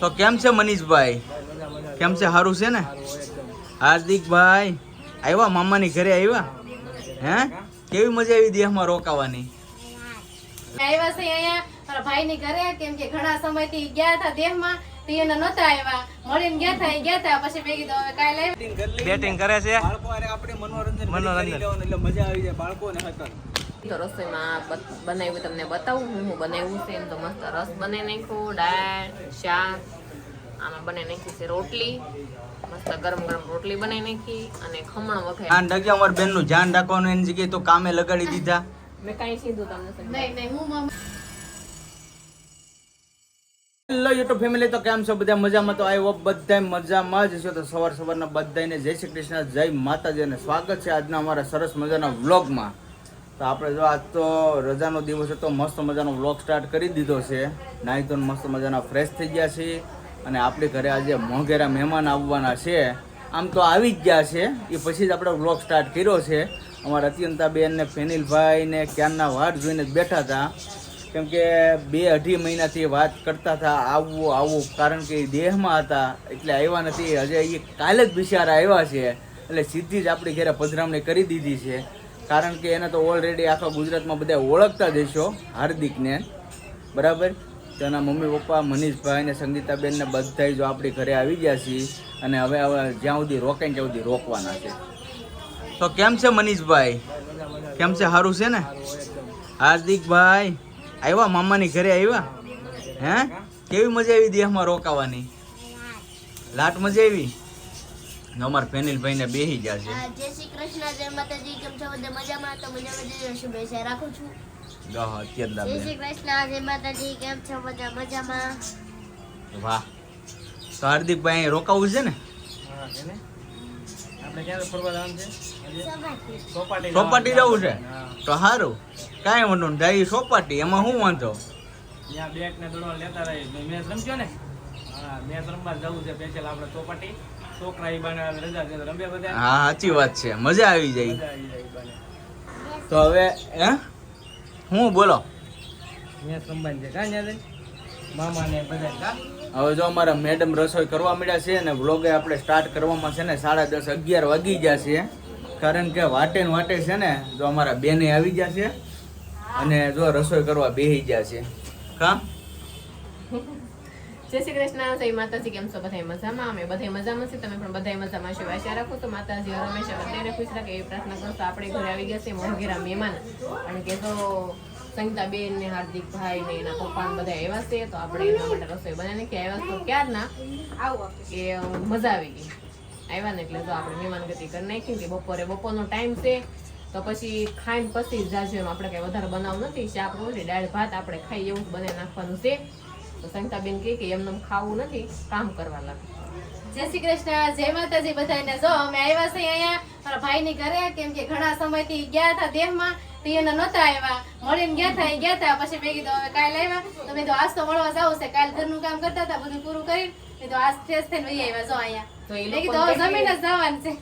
તો કેમ છે મનીષભાઈ? કેમ છે? સારું છે ને? હાર્દિકભાઈ આવ્યા મામાની ઘરે આવ્યા હે? કેવી મજા આવી દેહમાં રોકાવાની? આવ્યા છે અહીંયા મારા ભાઈની ઘરે કેમ કે ઘણા સમયથી ગયા હતા દેહમાં તો એને નતા આવ્યા મળીને ગયા હતા ગયા હતા પછી મેં કીધું હવે કાલે બેટિંગ કરે છે? બાળકો આપણે મનોરંજન મનોરંજન. એટલે મજા આવી જાય બાળકોને હતા તો રસોઈમાં બનાવ્યું તમને બતાવું. હું હું બનાવ્યું છે. એમ તો મસ્ત રસ બનાવી નાખ્યું. દાળ શાક આમાં બનાવી નાખી છે રોટલી. મસ્ત ગરમ ગરમ રોટલી બનાવી નાખી અને ખમણ વખત ધ્યાન રાખજો અમારા બેનનું ધ્યાન રાખવાનું. એની જગ્યાએ તો કામે લગાડી દીધા. મેં કાંઈ સીધું તમને નહીં નહીં હું મમ્મી હેલો યુટ્યુબ ફેમિલી તો કેમ છો? બધા મજામાં? તો આવ્યો બધા મજામાં જ છો તો સવાર સવારના બધાને જય શ્રી કૃષ્ણ જય માતાજી અને સ્વાગત છે આજના અમારા સરસ મજાના વ્લોગમાં. તો આપણે જો આજ તો રજાનો દિવસ હતો, મસ્ત મજાનો વ્લોગ સ્ટાર્ટ કરી દીધો છે. નાહી તો મસ્ત મજાના ફ્રેશ થઈ ગયા છે અને આપણી ઘરે આજે મોંઘેરા મહેમાન આવવાના છે. આમ તો આવી જ ગયા છે. એ પછી જ આપણે વ્લોગ સ્ટાર્ટ કર્યો છે. અમારા અત્યંતાબેન ને ફેનિલભાઈ ક્યારના વાટ જોઈને જ બેઠા હતા. કેમ કે બે અઢી મહિનાથી વાત કરતા હતા આવવું આવવું કારણ કે એ દેહમાં હતા, એટલે આવ્યા નથી. હજે એ કાલે જ બિચારા આવ્યા છે. એટલે સીધી જ આપણી ઘરે પધરામણી કરી દીધી છે. કારણ કે એને તો ઓલરેડી આખા ગુજરાતમાં બધા ઓળખતા હશો, હાર્દિકને. બરાબર? તેના મમ્મી, પપ્પા, મનીષભાઈ ને સંગીતાબેન ને બધા જો આપણી ઘરે આવી ગયા છીએ અને હવે હવે જ્યાં સુધી રોકાય ત્યાં સુધી રોકવાના છે. તો કેમ છે મનીષભાઈ? કેમ છે? સારું છે ને? હાર્દિકભાઈ આવ્યા મામાની ઘરે આવ્યા હે? કેવી મજા આવી દેહમાં રોકાવાની? લાટ મજા આવી? અમારા પેનિલભાઈને ને બેહી ગયા છે. જય શ્રી કૃષ્ણ જય માતાજી કેમ છો બધા મજામાં? તો મજામાં જઈ શુભેચ્છા રાખું છું. ગહ અત્યાર જય શ્રી કૃષ્ણ જય માતાજી કેમ છો બધા મજામાં? વાહ. તો હાર્દિકભાઈ અહીં રોકાવું છે ને? આપણે ક્યારે ફરવા જવાનું છે? સવારથી. ચોપાટી ચોપાટી જવું છે? તો સારું કાંઈ વાંધો નહીં જાય સોપાટી એમાં શું વાંધો? ત્યાં બેટ ને દડો લેતા રહી. મેચ રમજો ને? હા મેચ રમવા જવું છે સ્પેશિયલ આપણે ચોપાટી હા સાચી વાત છે. મજા આવી જાય. તો હવે હે? હું બોલો? હવે જો અમારા મેડમ રસોઈ કરવા મળ્યા છે અને વ્લોગે આપણે સ્ટાર્ટ કરવામાં છે ને સાડા દસ અગિયાર વાગી ગયા છે. કારણ કે વાટે ને વાટે છે ને જો અમારા બેને આવી ગયા છે અને જો રસોઈ કરવા બેસી ગયા છે. કા? જય શ્રી કૃષ્ણ. જય માતાજી. કેમ છો? બધા મજામાં? અમે બધા મજામાં છે તમે પણ બધા મજામાં છો. આશા રાખો તો માતાજી હંમેશા બધાને ખુશ રાખે એવી પ્રાર્થના કરશો આપણે ઘરે આવી ગયા છે મોંઘેરા મહેમાન. અને કે તો સંગીતાબેન ને હાર્દિકભાઈ ને એના પપ્પા બધા એવા છે તો આપણે એના માટે રસોઈ બનાવીને કે આવ્યા તો ક્યાં ના મજા આવી ગઈ. આવ્યા ને એટલે તો આપણે મહેમાન ગતિ કરી નાખી કે બપોરે બપોરનો ટાઈમ છે, તો પછી ખાઈને પછી જાજો એમ આપણે કઈ વધારે બનાવવું નથી. શાક રોટલી, દાળ, ભાત આપણે ખાઈ એવું જ નાખવાનું છે. તો સંગીતાબેન કહે કે એમને ખાવું નથી કામ કરવા લાગે. જય શ્રી કૃષ્ણ જય માતાજી બધાને જો અમે આવ્યા છીએ અહીંયા મારા ભાઈની ઘરે કેમ કે ઘણા સમયથી ગયા હતા દેહમાં તે એને નહોતા આવ્યા. મળીને ગયા હતા ગયા હતા. પછી મેં કીધું હવે કાલે આવ્યા. તો મેં આજ તો મળવા જવું છે. કાલ ઘરનું કામ કરતા હતા બધું પૂરું કરી. મેં તો આજ ફ્રેશ થઈને વહી આવ્યા જો અહીંયા. તો એ લોકો જમીન જ જવાનું છે.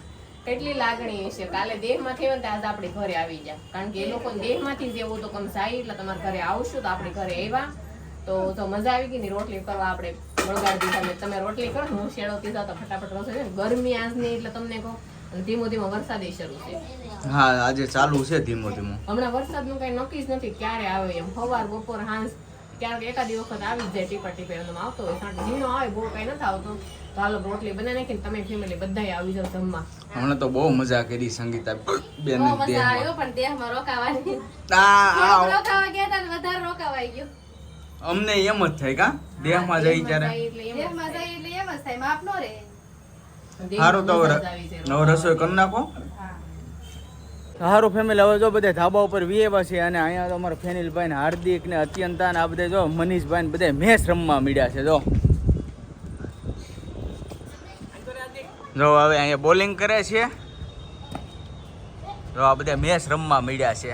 કેટલી લાગણી હશે. કાલે દેહમાં થયું ને આજ આપણે ઘરે આવી ગયા. કારણ કે એ લોકો દેહમાંથી જ એવું તો કમ જાય એટલે તમારા ઘરે આવશું તો આપણે ઘરે આવ્યા. તો તો મજા આવી ગઈ ને રોટલી કરવા આપણે વળગાડી દીધા તમે રોટલી કરો હું શેડોતી જાવ તો ફટાફટ રસોઈ. ગરમી આજની એટલે તમને કહું ધીમો ધીમો વરસાદ શરૂ છે. હા આજે ચાલુ છે ધીમો ધીમો. હમણાં વરસાદનું કઈ નક્કી જ નથી ક્યારે આવે એમ. સવાર બપોર હાંસ ક્યારેક એકાદી વખત આવી જાય ટીપા ટીપે એમ. આવતો હોય સાંજ. ઝીણો આવે બહુ કઈ નથી આવતો. તો હાલો રોટલી બનાવી નાખીને તમે ફેમિલી બધાય આવી જાવ જમવા. હમણાં તો બહુ મજા કરી સંગીતા બેન મજા આવ્યો પણ દેહમાં રોકાવાની. આ આ રોકાવા ગયા હતા ને વધારે રોકાવાઈ ગયું અમને એમ જ થાય કા? દેહમાં જઈ ત્યારે. દેહમાં થાય. એટલે એમ જ થાય માપ નો રહે. સારું તો. હવે રસોઈ કરી નાખો. સારું ફેમિલી હવે જો બધા ધાબા ઉપર વિયેવા છે અને અહીંયા તો અમારા ફેનિલભાઈ ને હાર્દિક ને અત્યંતા ને આ બધા જો મનીષભાઈ ને બધા મેચ રમવા મીડ્યા છે જો. જો હવે અહીંયા બોલિંગ કરે છે. જો આ બધા મેચ રમવા મીડ્યા છે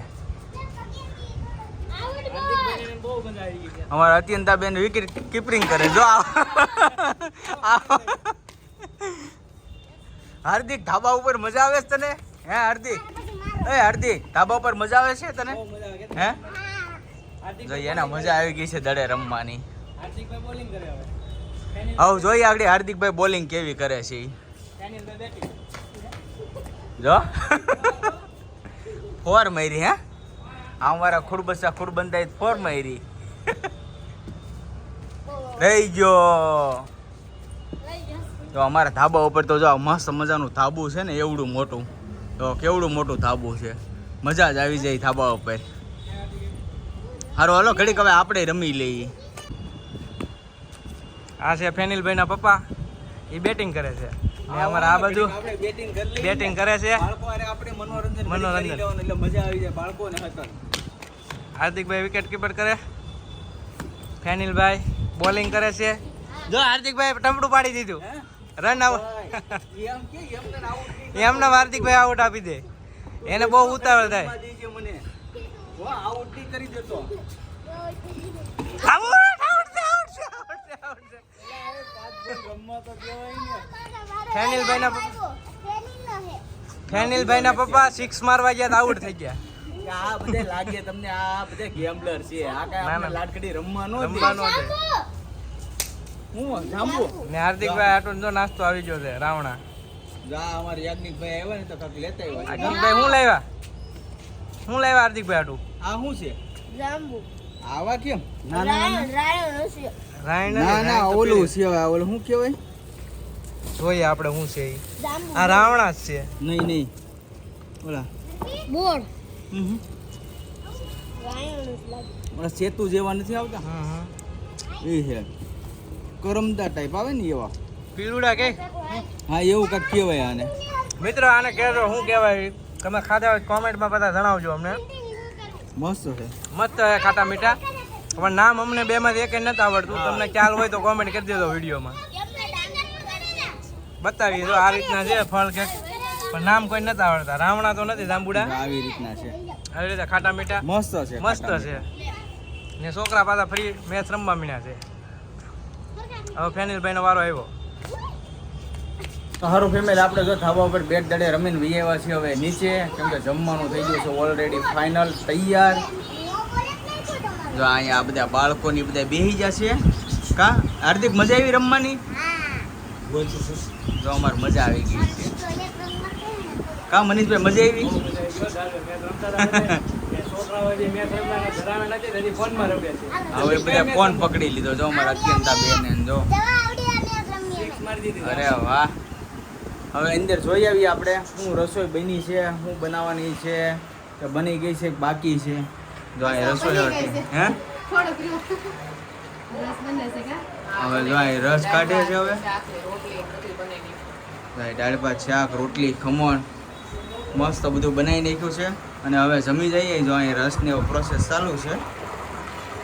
બહુ મજા આવી ગઈ અમારા અત્યંતા બેન વિકેટ કીપરિંગ કરે. જો હાર્દિક, ધાબા ઉપર મજા આવે છે તને? હે, હાર્દિક? એ, હાર્દિક, ધાબા ઉપર મજા આવે છે તને? હે? જોઈએ એના મજા આવી ગઈ છે દડે રમવાની. હવે જોઈએ આગળ હાર્દિકભાઈ બોલિંગ કેવી કરે છે. જો. ફોર મારી, હે? આમ મારા ખુરબસા ખુરબંદાઈ ફોર મારી. રહી ગયો. તો અમારા ધાબા ઉપર તો જો મસ્ત મજાનું ધાબુ છે ને એવડું મોટું. તો કેવડું મોટું ધાબુ છે. મજા જ આવી જાય ધાબા ઉપર. હારો હાલો ઘડીક હવે આપણે રમી લઈએ. આ છે ફેનિલભાઈના પપ્પા. એ બેટિંગ કરે છે. ને અમારા આ બાજુ બેટિંગ કરે છે. મનોરંજન મનોરંજન. મજા આવી જાય હાર્દિકભાઈ વિકેટ કીપર કરે. ફેનિલભાઈ. બોલિંગ કરે છે? જો હાર્દિકભાઈ ટમડું પાડી દીધું. રન આઉટ એમ કે એમને હાર્દિકભાઈ આઉટ આપી દે. એને બહુ ઉતાવળ થાય. ફેનિલભાઈ ના કહેવાય ને ફેનિલભાઈના ફેનિલભાઈના પપ્પા. સિક્સ મારવા ગયા આઉટ થઈ ગયા. કે આ બધે લાગે તમને આ બધે ગેમ્બલર છે. આ આપણે લાડકડી રમવાનું છે. હું જાંબુ? ને હાર્દિકભાઈ આટલું જો નાસ્તો આવી ગયો છે રાવણા. જા અમારા યાજ્ઞિકભાઈ આવ્યા ને તો કાંઈક લેતા આવ્યા. હાર્દિકભાઈ શું લાવ્યા? શું લાવ્યા હાર્દિકભાઈ આટલું? આ શું છે? જાંબુ. આવા કેમ? ના ના ના. રાયણ ના ના ઓલું છે ઓલું શું કહેવાય? જોઈએ આપણે શું છે આ રાવણા જ છે. નહીં નહીં. ઓલા. બોર. સેતુ જેવા નથી આવતા? હા હા. એ છે કરમદા ટાઈપ આવે ને એવા. પીળુડા કે? હા એવું કાંઈક કહેવાય આને. મિત્રો આને કહેજો શું કહેવાય? તમે ખાધા હોય કોમેન્ટમાં બધા જણાવજો અમને. મસ્ત છે મસ્ત છે ખાટા મીઠા. પણ નામ અમને બે માંથી એક નથી આવડતું. તમને ખ્યાલ હોય તો કોમેન્ટ કરી દેજો વિડીયોમાં. બતાવીએ જો આ રીતના છે ફળ કે પણ નામ કોઈ નથી આવડતા. રાવણા તો નથી જાંબુડા? આવી રીતના છે. આવી રીતે ખાટા મીઠા? મસ્ત છે મસ્ત છે. ને છોકરા પાછા ફ્રી મેચ રમવા મીણ્યા છે. હવે ફેનિલભાઈનો વારો આવ્યો. તો સારું ફેમિલી આપણે જો ધાબા ઉપર બેટ દડે રમીને વી આવ્યા છીએ હવે નીચે. કેમ કે જમવાનું થઈ ગયું છે ઓલરેડી ફાઇનલ તૈયાર. જો અહીંયા આ બધા બાળકોની બધા બેહી જશે કા? હાર્દિક મજા આવી રમવાની? જો અમારે મજા આવી ગઈ છે. કા મનીષભાઈ મજા આવી? હવે બધા ફોન પકડી લીધો. જો મારા અત્યંતા બેન જો. અરે વાહ. હવે અંદર જોઈ આવીએ આપણે. શું રસોઈ બની છે શું બનાવવાની છે કે બની ગઈ છે બાકી છે? જો આ રસોઈ હતી. હે? હવે જો આ રસ કાઢે છે હવે. દાળ ભાત શાક રોટલી ખમણ. મસ્ત બધું બનાવી નાખ્યું છે. અને હવે જમી જઈએ જો અહીં રસ ને એવો પ્રોસેસ ચાલુ છે.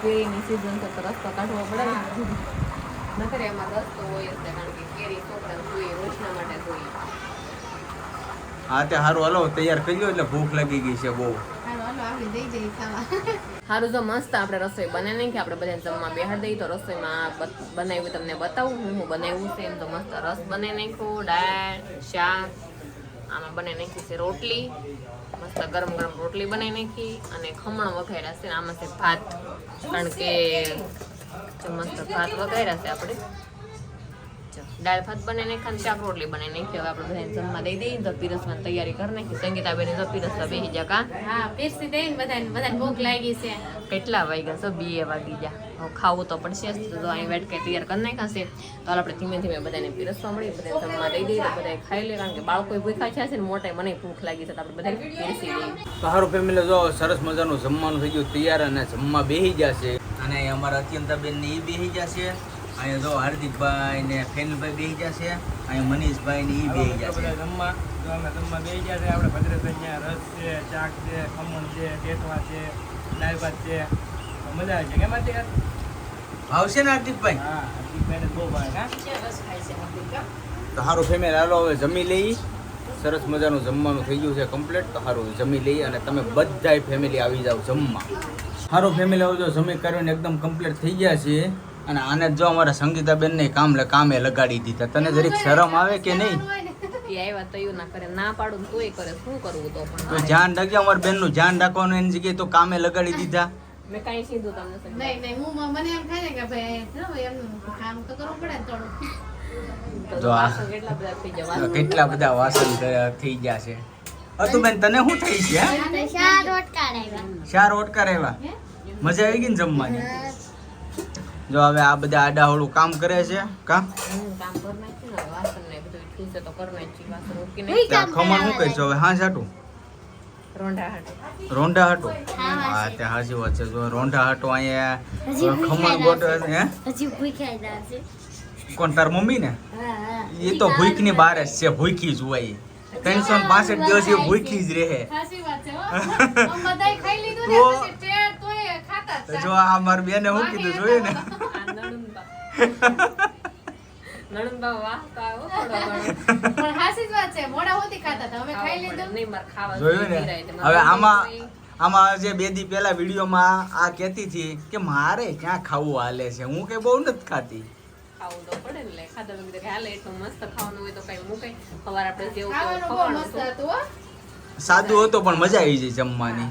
કેરીની season છે તો રસ્તો કાઢવો પડે ને. નકર એમાં રસ્તો હોય જ કારણ કે કેરી છોકરાને જોઈએ રોજના માટે જોઈએ. હા તે સારું હાલો તૈયાર કરી લો એટલે ભૂખ લાગી ગઈ છે બહુ. હાલો, હાલો, આપણે જઈ જઈએ ખાવા. સારું જો મસ્ત આપણે રસોઈ બને નહીં કે આપણે બધા જમવા બેહાડ દઈએ તો રસોઈમાં બનાવ્યું તમને બતાવું. હું હું બનાવ્યું છે એમ તો મસ્ત રસ બને નાખ્યું દાળ શાક. આમાં બનાવી નાખી છે રોટલી. મસ્ત ગરમ ગરમ રોટલી બનાવી નાખી અને ખમણ વઘાર્યા છે. આમાં છે ભાત. કારણ કે મસ્ત ભાત વઘાર્યા છે આપણે. દાળ ભાત બને ને અને શાક રોટલી બને નાખી હવે આપણે બધાને જમવા દઈ દઈએ તો પીરસવાની તૈયારી કરી નાખી સંગીતાબેન તો પીરસવા બેસી જા કા? હા પીરસી દઈને બધાને. બધાને ભૂખ લાગી છે. કેટલા વાગ્યા છે? બે વાગી ગયા. હવે ખાવું તો પડશે તો અહીં વેટ કે તૈયાર કરી નાખાશે. તો આપણે ધીમે ધીમે બધાને પીરસવા મળી બધાને જમવા દઈ દઈએ તો બધા ખાઈ લે. કારણ કે બાળકો ભૂખ્યા છે ને મોટે મને ભૂખ લાગી છે તો આપણે બધાને પીરસી દઈએ તો સારું ફેમિલી જો સરસ મજાનું જમવાનું થઈ ગયું. તૈયાર અને જમવા બેસી જશે અને અમારા અમારા અત્યંતાબેન ને એ બેસી જશે અહીંયા જો હાર્દિકભાઈ ને ફેનિલભાઈ બે ગયા છે અહીંયા મનીષભાઈ ને એ બેસી બધા જશે જમવા. જો અમે જમવા બેસી ગયા છે આપણે ભદ્રેશભાઈ ત્યાં રસ છે ચાક છે ખમણ છે ટેટવા છે દાળ ભાત છે. મજા આવે છે. કેમ હતી આવશે ને હાર્દિકભાઈ? હા હાર્દિકભાઈને બહુ ભાવે હા? તો સારું ફેમિલી હાલો હવે જમી લઈ. સરસ મજાનું જમવાનું થઈ ગયું છે કમ્પ્લીટ તો સારું જમી લઈ અને તમે બધાય ફેમિલી આવી જાઓ જમવા. સારું ફેમિલી આવજો જમી કરીને એકદમ કમ્પ્લીટ થઈ ગયા છે અને આને જ જો અમારા સંગીતાબેનને કામ લે- કામે લગાડી દીધા. તને જરીક શરમ આવે કે નહીં? તો એવું ના કરે. ના પાડું ને તોય કરે. શું કરવું તો પણ? તો મારે. ધ્યાન રાખજો અમારા બેનનું. ધ્યાન રાખવાનું એની જગ્યાએ તો કામે લગાડી દીધા. મેં કાંઈ કીધું તમને સંજય? નહીં નહીં હું મને એમ થાય ને કે ભાઈ જો એમનું કામ તો કરવું પડે ને થોડું તો જો આ- કેટલા બધા થઈ વાસણ થઈ ગયા છે? હતું બેન તને શું થઈ છે હે? તો શાક રોટકા રહેવા. મજા આવી ગઈ ને જમવાની? જો હવે આ બધા આડાહોળું કામ કરે છે કા? કામ ખમણ શું કરાવવા હવે? હા સાટું રોંઢા હાટું. હા, તે હાચી વાત છે. જો રોંઢા હાટું અહીંયા ખમણ ગોટ હે? હજી. કોણ તાર મમ્મી ને. એ તો ભૂખની બાર જ છે ભૂખી જ હોય ત્રણસો પાસઠ દિવસ એ ભૂખી જ રહે. સાચી વાત છે હો. આમ બધાય ખાઈ લીધું ને તો- પછી પેટ તોય ખાતા જ જો આ મારી બેને હું કીધું જોયું ને. હવે મારે આમાં આમાં જે બે દી પહેલા વિડીયોમાં આ કહેતી હતી કે મારે ક્યાં ખાવું હાલે છે? હું કે બહુ નથી ખાતી. ખાવું તો પડે ને ખાધા મેં કે હાલે એટલું મસ્ત ખાવાનું હોય તો કઈ મૂકે સવાર આપણે જેવું ખાવાનું મસ્ત હતું. હતું સાદું હતો પણ મજા આવી જાય જમવાની.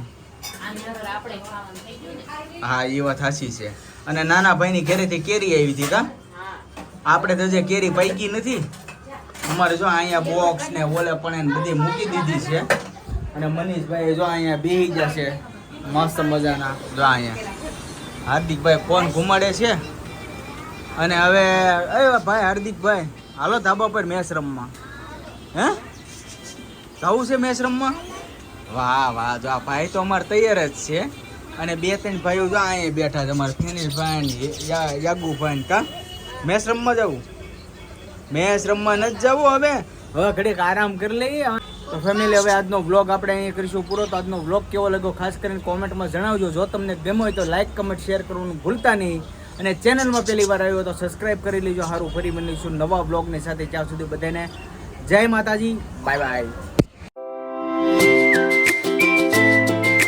આની અંદર આપણે ખાવાનું થઈ ગયું ને. હા એ વાત સાચી છે. અને નાના ભાઈની ઘેરેથી કેરી આવી હતી આપણે તો જે કેરી પૈકી નથી. અમારે જો અહીંયા બોક્સ ને ઓલે પણ બધી મૂકી દીધી છે. અને મનીષભાઈ જો અહીંયા બેહી ગયા છે. મસ્ત મજાના. જો અહીંયા. હાર્દિકભાઈ ફોન ઘુમાડે છે. અને હવે, એ ભાઈ હાર્દિકભાઈ, હાલો ધાબા પર મેચ રમવા. હે? જવું છે મેચ રમવા? વાહ વાહ, જો ભાઈ તો અમારે તૈયાર જ છે. અને બે ત્રણ ભાઈઓ જો અહીંયા બેઠા છે, અમારે ફિનિશભાઈ ને યાગુભાઈ કા? મેચ રમવા જવું? મેચ રમવા નથી જવું હવે. હવે ઘડીક આરામ કરી લઈએ. તો ફેમિલી હવે આજનો વ્લોગ આપણે અહીંયા કરીશું પૂરો. તો આજનો બ્લોગ કેવો લાગ્યો ખાસ કરીને કોમેન્ટમાં જણાવજો. જો તમને ગમ્યો હોય તો લાઇક કમેન્ટ શેર કરવાનું ભૂલતા નહીં. અને ચેનલમાં પહેલી વાર આવ્યો તો સબસ્ક્રાઇબ કરી લેજો. સારું ફરી મળીશું નવા વ્લોગની સાથે. ત્યાં સુધી બધાને જય માતાજી. Bye bye